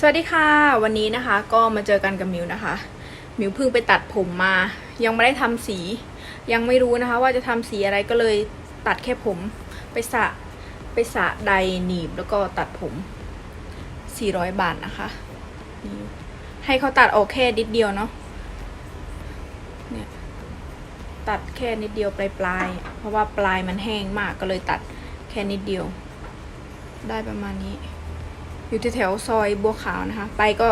สวัสดีค่ะ วันนี้นะคะก็มาเจอกันกับมิวนะคะ มิวเพิ่งไปตัดผมมา ยังไม่ได้ทำสี ยังไม่รู้นะคะ ว่าจะทำสีอะไรก็เลยตัดแค่ผมไปสะไปสะใดหนีบแล้วก็ตัดผม 400 บาทนะคะนี่ให้เขาตัดออกแค่นิดเดียวเนาะเนี่ยตัดแค่นิดเดียวปลายปลายๆเพราะว่าปลายมันแห้งมากก็เลยตัดแค่นิดเดียว ได้ประมาณนี้ อยู่ที่แถวซอยบัวขาวนะคะ ไปก็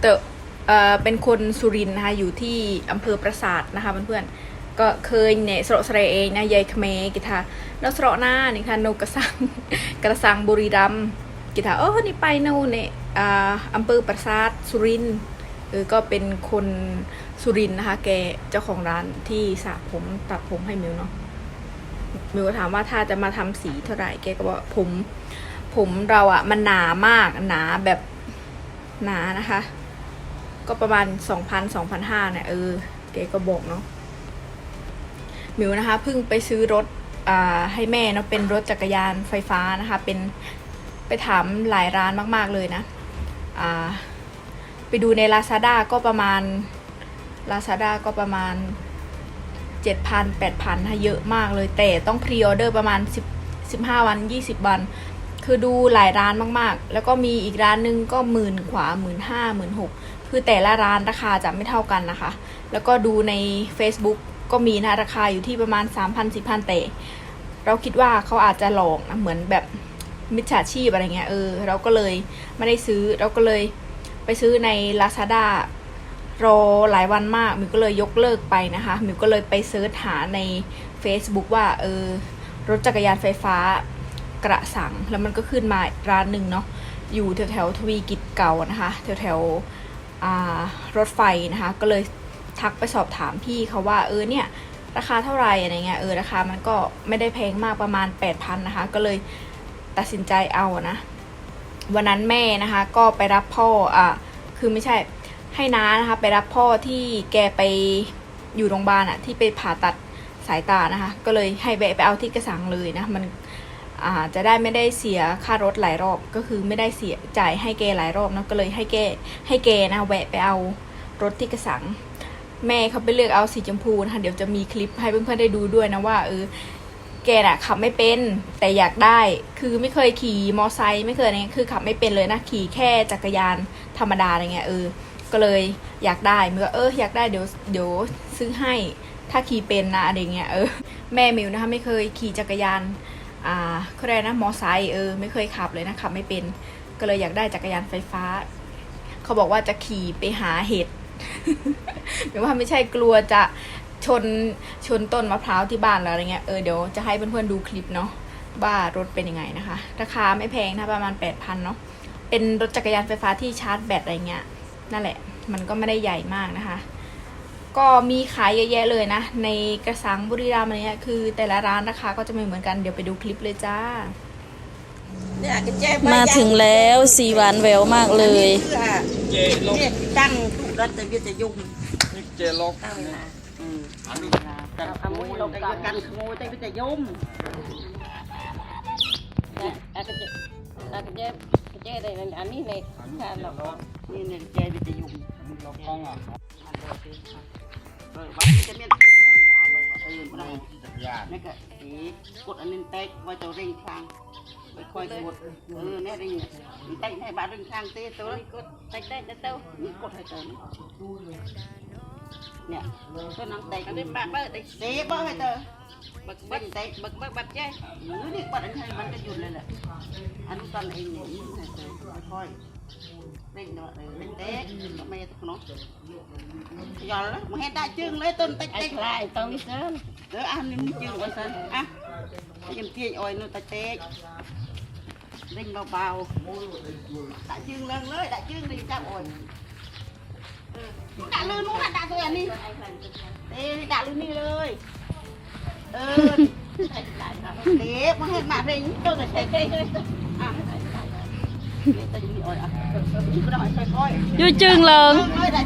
เตอะเออเป็นคนสุรินนะคะ อยู่ที่อำเภอปราสาทนะคะเพื่อนๆ ก็เคยเนี่ยสระสระเองนะยายเขมกิทาแล้วสระหน้านี่ค่ะนกกระสังกระสังบุรีรัมกิทาเออนี่ไปนู่นเนี่ยอ่าอำเภอปราสาทสุรินเออก็เป็นคนสุรินนะคะ แกเจ้าของร้านที่สระผมตัดผมให้มิวเนาะมิวก็ถามว่าถ้าจะมาทำสีเท่าไหร่แกก็บอกผม ผมเราอะมันหนามากหนาแบบหนานะคะ ก็ประมาณสองพันสองพันห้าเนี่ยเออเก๋ก็บอกเนาะมิวนะคะเพิ่งไปซื้อรถอ่าให้แม่เนาะเป็นรถจักรยานไฟฟ้านะคะ เป็นไปถามหลายร้านมากๆเลยนะอ่าไปดูใน Lazada ก็ประมาณ Lazada ก็ประมาณ 7,000 8,000นะเยอะมากเลยแต่ต้องพรีออเดอร์ประมาณ 10 15 วัน 20 วัน คือดูหลายร้านมากๆ แล้วก็มีอีกร้านนึงก็หมื่นขวาหมื่นห้าหมื่นหกคือแต่ละร้านราคาจะไม่เท่ากันนะคะ แล้วก็ดูใน Facebook ก็มีนะราคาอยู่ที่ประมาณ 3,000 4,000แต่เราคิดว่าเขาอาจจะหลอกนะเหมือนแบบมิจฉาชีพอะไรเงี้ยเออเราก็เลยไม่ได้ซื้อเราก็เลยไปซื้อใน Lazada รอหลายวันมากมิวก็เลยยกเลิกไปนะคะมิวก็เลยไปเซิร์ชหาใน Facebook ว่าเออรถจักรยานไฟฟ้า กระสังแล้วมันก็ขึ้นมาร้านหนึ่งเนาะอยู่แถวแถวทวีกิจเก่านะคะแถวแถวรถไฟนะคะก็เลยทักไปสอบถามพี่เขาว่าเออเนี่ยราคาเท่าไหร่อะไรเงี้ยเออราคามันก็ไม่ได้แพงมากประมาณ 8,000นะคะก็เลยตัดสินใจเอานะวันนั้นแม่นะคะก็ไปรับพ่ออะคือไม่ใช่ให้น้านะคะไปรับพ่อที่แกไปอยู่โรงพยาบาลอะที่ไปผ่าตัดสายตานะคะ ก็เลยให้แวะไปเอาที่กระสังเลยนะมัน จะได้ไม่ได้เสียค่ารถหลายรอบ ก็คือไม่ได้เสียจ่ายให้แกหลายรอบเนอะก็เลยให้แกให้แกนะแวะไปเอารถที่กระสัง แม่เขาไปเลือกเอาสีชมพูนะคะเดี๋ยวจะมีคลิปให้เพื่อนๆได้ดูด้วยนะว่าเออแกน่ะขับไม่เป็นแต่อยากได้คือไม่เคยขี่มอไซค์ไม่เคยอะไรเงี้ยคือขับไม่เป็นเลยนะขี่แค่จักรยานธรรมดาอะไรเงี้ยเออ ก็เลยอยากได้เมื่อเอออยากได้เดี๋ยวเดี๋ยวซื้อให้ถ้าขี่เป็นนะอะไรเงี้ยเออแม่มิวนะคะไม่เคยขี่จักรยาน อ่าเขาเรียกนะมอไซค์เออไม่เคยขับเลยนะขับไม่เป็นก็เลยอยากได้จักรยานไฟฟ้า เขาบอกว่าจะขี่ไปหาเห็ดหรือว่าไม่ใช่กลัวจะชนชนต้นมะพร้าวที่บ้านแล้วอะไรเงี้ยเออเดี๋ยวจะให้เพื่อนๆดูคลิปเนาะว่ารถเป็นยังไงนะคะ ราคาไม่แพงนะประมาณ8 0 0 0เนาะเป็นรถจักรยานไฟฟ้าที่ชาร์จแบตอะไรเงี้ยนั่นแหละ มันก็ไม่ได้ใหญ่มากนะคะ ก็มีขายเยอะแยะเลยนะ ในกระสังบุรีรัมย์อะไรเงี้ยคือแต่ละร้านราคาก็จะไม่เหมือนกันเดี๋ยวไปดูคลิปเลยจ้า เนี่ยกระเจี๊ยบมาถึงแล้วสีหวานแหววมากเลยเจลกเนี่ยตั้งทุกรัฐวิทยุนี่เจลกตั้งนะอืมอันนี้กันขโมยลงกันกันขโมยแต่วิทยุมกระเจี๊ยบกระเจี๊ยบกระเจี๊ยบอะไรอันนี้ในค่ะเรานี่เนี่ยเจวิทยุอันนี้เรากล้องอะ เออวันนี้จะมีเออมาจักรยานนี่ก็สีกดอันนี้เต็กไว้จะเร่งคลางไปคอยกดเออเนี่ยเร่งเต็กให้บ้านเร่งคลางเต้ตัวกดเต็กเต็กเต้านี่กดให้เติมเนี่ยก็น้ำเต็กอันนี้บ้าเบ้เต็กเต้เบ้ให้เติมบักบักเต็กบักบักบักเจ้หรือนี่ปัดอันนี้มันก็หยุดเลยแหละอันนี้ตอนเองเนี่ยนี่ให้เติมค่อยเร่งเนาะเออเร่งเต็กไม่ต้องเนาะ ยอมแล้วมันให้ได้จึงเลยต้นเต็กไอ้เต็กคลายต้องนี่เกินเอออันนี้มันจึงไว้ซะอะยังเตี้ยอ้อยนู่นตะเต๊กเร่งเบาๆ đã chương lên เลย đã chương đi chắc rồi đã lươn luôn đã tôi ăn đi đi đã lươn đi เลยเออเด็กมาให้มาเร่งตัวไหนใส่ใส่เลยอะนี่ตัวนี้อ้อยอะนี่ก็ได้ใส่ค่อยยูจึงเลิงเลย đã chương lên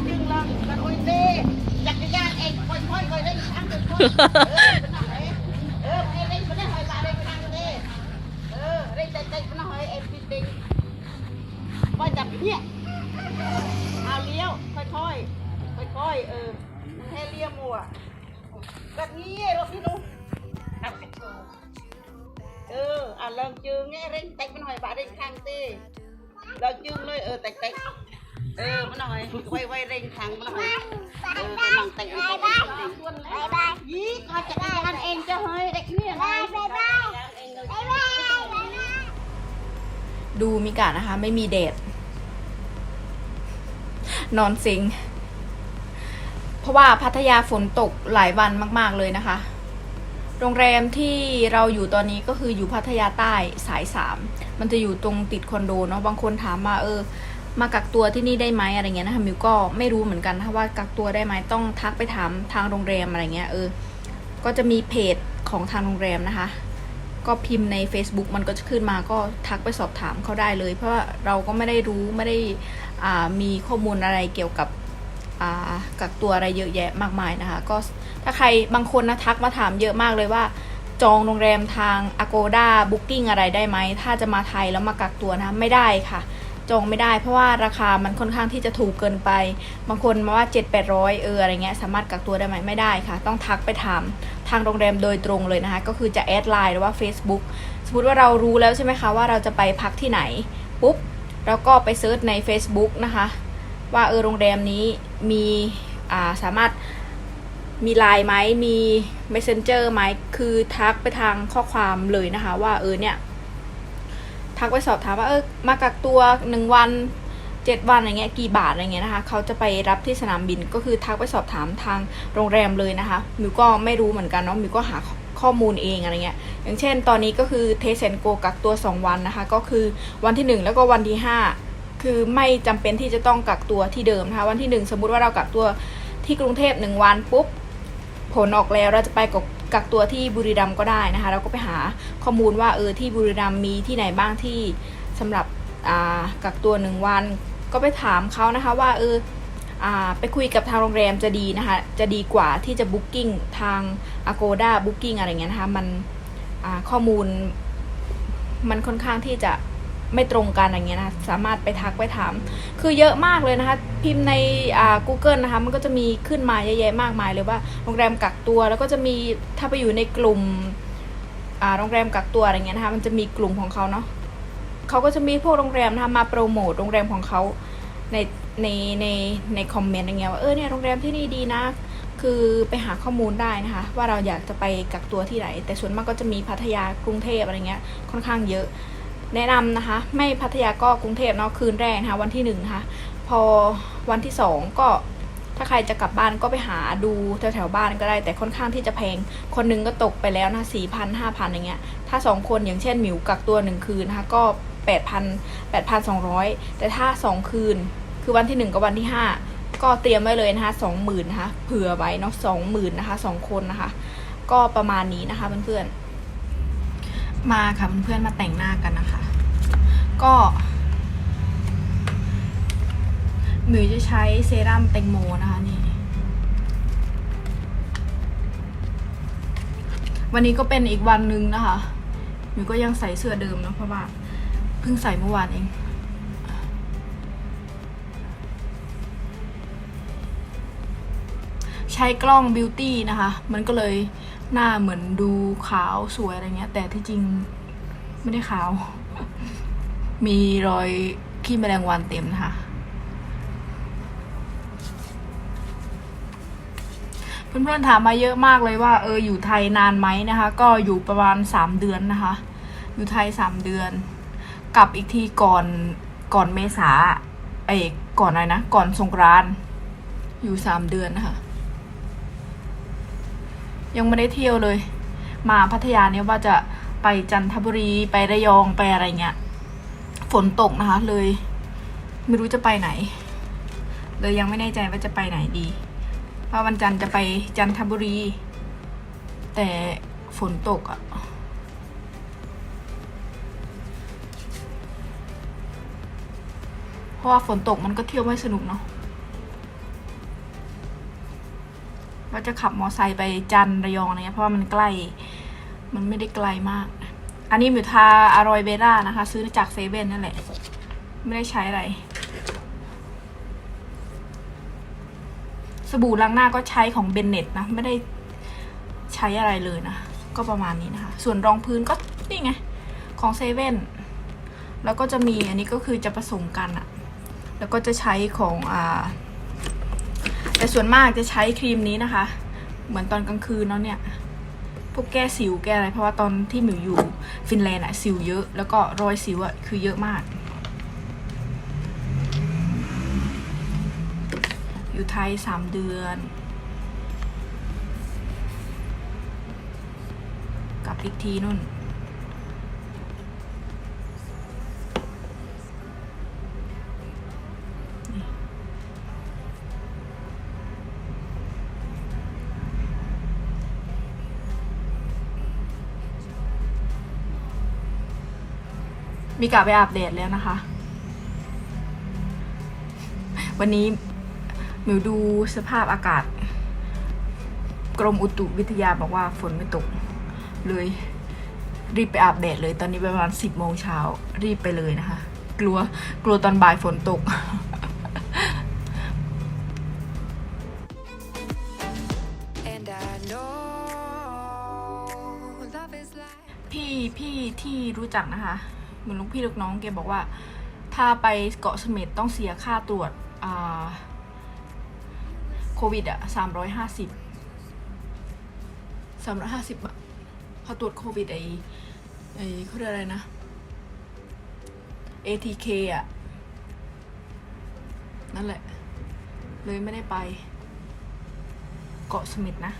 จใจไปหน่อยเอ็มปิดดิงว่าจับเนี่ยเอาเลี้ยว ค่อยๆ ค่อยๆ เออมันให้เลี้ยวมัวแบบนี้รถนี่ลูกเอออะลองจืงไงเร่งเต็กมันหน่อยบาเร่งทางตีลองจืงเลยเออเต็กเต็ก เออมันหน่อยไวไวเร่งทางมันหน่อยเออก็ลองเต็กเต็กเต็กเต็กยี่ก็จะได้อันเองจะเฮ้ยเด็กเนี่ยนะดูมิกานะคะ ไม่มีแดดนอนซิง เพราะว่าพัทยาฝนตกหลายวันมาก ๆเลยนะคะ โรงแรมที่เราอยู่ตอนนี้ก็คืออยู่พัทยาใต้สายสามมันจะอยู่ตรงติดคอนโดเนาะบางคนถามมาเออ มากักตัวที่นี่ได้ไหมอะไรเงี้ยนะคะมิวก็ไม่รู้เหมือนกันนะคะว่ากักตัวได้ไหมต้องทักไปถามทางโรงแรมอะไรเงี้ยเออ ก็จะมีเพจของทางโรงแรมนะคะ ก็พิมพ์ใน Facebook มันก็จะขึ้นมาก็ทักไปสอบถามเขาได้เลย เพราะว่าเราก็ไม่ได้รู้ไม่ได้มีข้อมูลอะไรเกี่ยวกับกักตัวอะไรเยอะแยะมากมายนะคะ ก็ถ้าใครบางคนนะทักมาถามเยอะมากเลยว่า จองโรงแรมทาง Agoda Booking อะไรได้ไหม ถ้าจะมาไทยแล้วมากักตัวนะไม่ได้ค่ะ จองไม่ได้ เพราะว่าราคามันค่อนข้างที่จะถูกเกินไป บางคนมาว่า 7 8 0 0 เอออะไรเงี้ยสามารถกักตัวได้ไหมไม่ได้ค่ะ ต้องทักไปถามทางโรงแรมโดยตรงเลยนะคะ ก็คือจะแอดไลน์หรือว่า Facebook สมมติว่าเรารู้แล้วใช่ไหมคะว่าเราจะไปพักที่ไหนปุ๊บเราก็ไปเซิร์ชใน Facebook นะคะ ว่าเออโรงแรมนี้มีอ่าสามารถมีไลน์ไหมมี Messenger ไหมคือทักไปทางข้อความเลยนะคะ ว่าเออเนี่ย ทักไปสอบถามว่าเออมากักตัวหนึ่งวันเจ็ดวันอะไรเงี้ยกี่บาทอะไรเงี้ยนะคะเขาจะไปรับที่สนามบินก็คือทักไปสอบถามทางโรงแรมเลยนะคะมิวก็ไม่รู้เหมือนกันเนาะมิวก็หาข้อมูลเองอะไรเงี้ยอย่างเช่น ตอนนี้ก็คือเทเซนโกกักตัว 2 วันนะคะ ก็คือวันที่ 1 แล้วก็วันที่ 5 คือไม่จำเป็นที่จะต้องกักตัวที่เดิมนะคะวันที่ 1 สมมุติว่าเรากักตัวที่กรุงเทพ1วันปุ๊บผลออกแล้วเราจะไป กักตัวที่บุรีรัมย์ก็ได้นะคะ เราก็ไปหาข้อมูลว่าเออที่บุรีรัมย์มีที่ไหนบ้างที่สำหรับกักตัวหนึ่งวัน ก็ไปถามเขานะคะว่าเออไปคุยกับทางโรงแรมจะดีนะคะ จะดีกว่าที่จะบุ๊กิ้งทาง Agoda Booking อะไรเงี้ยนะคะ มันข้อมูลมันค่อนข้างที่จะ ไม่ตรงกันอะไรเงี้ยนะสามารถไปทักไปถาม คือเยอะมากเลยนะคะ พิมพ์ในอ่า Google นะคะ มันก็จะมีขึ้นมาเยอะแยะมากมายเลยว่าโรงแรมกักตัวแล้วก็จะมีถ้าไปอยู่ในกลุ่มอ่าโรงแรมกักตัวอะไรเงี้ยนะคะมันจะมีกลุ่มของเขาเนาะเขาก็จะมีพวกโรงแรมนะคะมาโปรโมทโรงแรมของเขาในในในในคอมเมนต์อะไรเงี้ยว่าเออเนี่ยโรงแรมที่นี่ดีนะคือไปหาข้อมูลได้นะคะ ว่าเราอยากจะไปกักตัวที่ไหน แต่ส่วนมากก็จะมีพัทยากรุงเทพอะไรเงี้ยค่อนข้างเยอะ แนะนำนะคะ ไม่พัทยาก็กรุงเทพเนาะคืนแรกนะคะ วันที่หนึ่งนะคะ พอวันที่สองก็ถ้าใครจะกลับบ้านก็ไปหาดูแถวๆบ้านก็ได้แต่ค่อนข้างที่จะแพง คนหนึงก็ตกไปแล้วนะสี่พันห้าพันอย่างเงี้ย ถ้าสองคนอย่างเช่นหมิวกักตัวหนึ่งคืนนะคะก็แปดพันแปดพันสองร้อยแต่ถ้าสองคืน คือวันที่หนึ่งกับวันที่ห้าก็เตรียมไว้เลยนะคะสองหมื่นนะคะเผื่อไว้เนาะสองหมื่นนะคะสองคนนะคะ ก็ประมาณนี้นะคะเพื่อนๆ มาค่ะเพื่อนๆมาแต่งหน้ากันนะคะ ก็หมิวจะใช้เซรั่มแตงโมนะคะนี่ วันนี้ก็เป็นอีกวันหนึ่งนะคะหมิวก็ยังใส่เสื้อเดิมนะเพราะว่าเพิ่งใส่เมื่อวานเองใช้กล้องบิวตี้นะคะ มันก็เลย หน้าเหมือนดูขาวสวยอะไรเงี้ย แต่ที่จริงไม่ได้ขาว มีรอยขี้แมลงวันเต็มนะคะเพื่อนๆถามมาเยอะมากเลยว่า เอออยู่ไทยนานไหมนะคะ ก็อยู่ประมาณสามเดือนนะคะ อยู่ไทยสามเดือน กลับอีกทีก่อนก่อนเมษาเอ้ก่อนอะไรนะ ก่อนสงกรานอยู่สามเดือนนะคะ ยังไม่ได้เที่ยวเลย มาพัทยาเนี่ยว่าจะไปจันทบุรีไประยองไปอะไรเงี้ย ฝนตกนะคะ เลย ไม่รู้จะไปไหน เลยยังไม่แน่ใจว่าจะไปไหนดีเพราะวันจันทร์จะไปจันทบุรี แต่ฝนตกอะ่ะเพราะว่าฝนตกมันก็เที่ยวไม่สนุกเนาะ ว่าจะขับมอไซค์ไปจันระยองเนี่ยเพราะว่ามันใกล้ มันไม่ได้ไกลมาก อันนี้มิวทาอร่อยเบร่านะคะ ซื้อจากเซเว่นนั่นแหละ ไม่ได้ใช้อะไรสบู่ล้างหน้าก็ใช้ของเบนเน็ตนะ ไม่ได้ใช้อะไรเลยนะ ก็ประมาณนี้นะคะ ส่วนรองพื้นก็นี่ไง ของเซเว่นแล้วก็จะมีอันนี้ก็คือจะผสมกันอะแล้วก็จะใช้ของอ่า ส่วนมากจะใช้ครีมนี้นะคะ เหมือนตอนกลางคืนเนาะเนี่ย พวกแก้สิวแก้อะไร เพราะว่าตอนที่หมิวอยู่ฟินแลนด์อะสิวเยอะ แล้วก็รอยสิวอะคือเยอะมาก อยู่ไทยสามเดือนกลับอีกทีนู่น มีกะไปอาบแดดแล้วนะคะ วันนี้หมิวดูสภาพอากาศ กรมอุตุวิทยาบอกว่าฝนไม่ตกเลย รีบไปอาบแดดเลยตอนนี้ประมาณสิบโมงเช้ารีบไปเลยนะคะ กลัวกลัวตอนบ่ายฝนตก And I know love is like พี่พี่ที่รู้จักนะคะ เหมือนลูกพี่ลูกน้องแกบอกว่า ถ้าไปเกาะเสม็ดต้องเสียค่าตรวจโควิดอะสามร้อยห้าสิบสามร้อยห้าสิบอะเขาตรวจโควิดไอไอเขาเรียกอะไรนะ ATK อะนั่นแหละ เลยไม่ได้ไป เกาะสม็ดนะ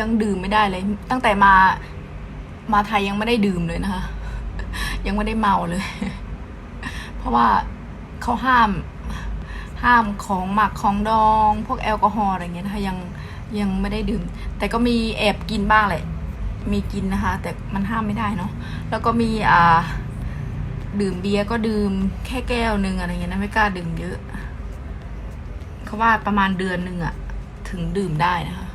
ยังดื่มไม่ได้เลย ตั้งแต่มา มาไทยยังไม่ได้ดื่มเลยนะคะ ยังไม่ได้เมาเลย เพราะว่าเขาห้าม ห้ามของหมักของดอง พวกแอลกอฮอล์อะไรเงี้ยนะคะยังยังไม่ได้ดื่ม แต่ก็มีแอบกินบ้างแหละ มีกินนะคะ แต่มันห้ามไม่ได้เนาะแล้วก็มีอ่าดื่มเบียร์ก็ดื่มแค่แก้วหนึ่งอะไรเงี้ยนะไม่กล้าดื่มเยอะเขาว่าประมาณเดือนหนึ่งอะถึงดื่มได้นะคะ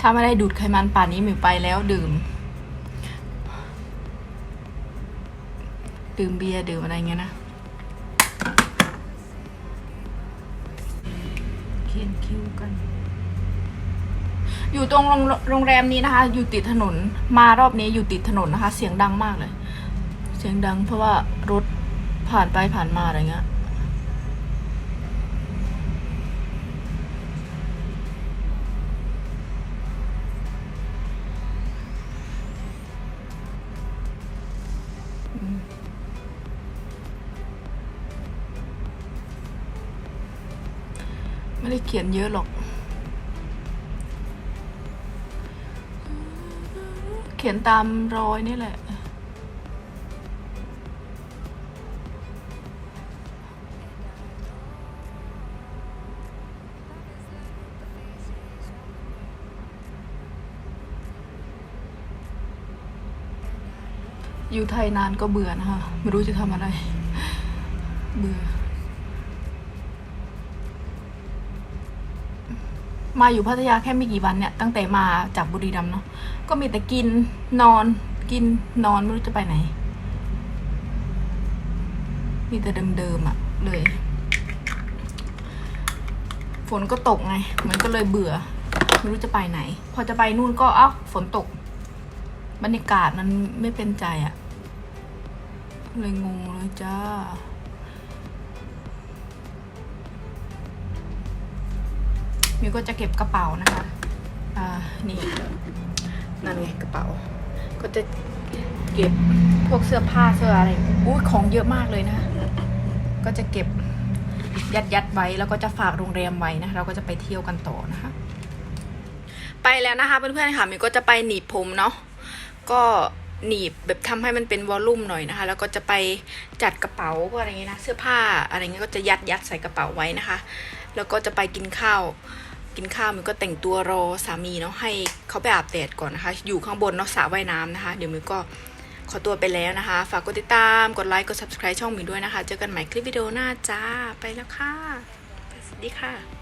ถ้าไม่ได้ดูดไขมันป่านนี้หมิวไปแล้วดื่ม ดื่มเบียร์ดื่มอะไรเงี้ยนะเขียนคิวกัน อยู่ตรงโรงโรงแรมนี้นะคะ อยู่ติดถนน มารอบนี้อยู่ติดถนนนะคะ เสียงดังมากเลย เสียงดังเพราะว่ารถผ่านไปผ่านมาอะไรเงี้ย ไม่ได้เขียนเยอะหรอก เขียนตามรอยนี่แหละ อยู่ไทยนานก็เบื่อนะคะ ไม่รู้จะทำอะไร เบื่อ มาอยู่พัทยาแค่ไม่กี่วันเนี่ยตั้งแต่มาจากบุรีรัมย์เนาะก็มีแต่กินนอน กินนอนไม่รู้จะไปไหน มีแต่เดิมๆอะเลย ฝนก็ตกไง มันก็เลยเบื่อ ไม่รู้จะไปไหน พอจะไปนู่นก็เอ้าฝนตก บรรยากาศมันไม่เป็นใจอะ เลยงงเลยจ้า มิวก็จะเก็บกระเป๋านะคะ อ่า นี่นั่นไงกระเป๋า ก็จะเก็บพวกเสื้อผ้าเสื้ออะไรอุ้ยของเยอะมากเลยนะ ก็จะเก็บยัดยัดไว้แล้วก็จะฝากโรงแรมไว้นะเราก็จะไปเที่ยวกันต่อนะคะ ไปแล้วนะคะเพื่อนๆค่ะมิวก็จะไปหนีบผมเนาะก็หนีบแบบทำให้มันเป็นวอลลุ่มหน่อยนะคะ แล้วก็จะไปจัดกระเป๋าอะไรเงี้ยนะเสื้อผ้าอะไรเงี้ยก็จะยัดยัดใส่กระเป๋าไว้นะคะ แล้วก็จะไปกินข้าว กินข้าวมิวก็แต่งตัวรอสามีเนาะให้เขาไปอาบแดดก่อนนะคะ อยู่ข้างบนเนาะสระว่ายน้ำนะคะ เดี๋ยวมิวก็ขอตัวไปแล้วนะคะ ฝากกดติดตาม กดไลค์ กด subscribe ช่องมิวด้วยนะคะ เจอกันใหม่คลิปวิดีโอหน้าจ้า ไปแล้วค่ะ สวัสดีค่ะ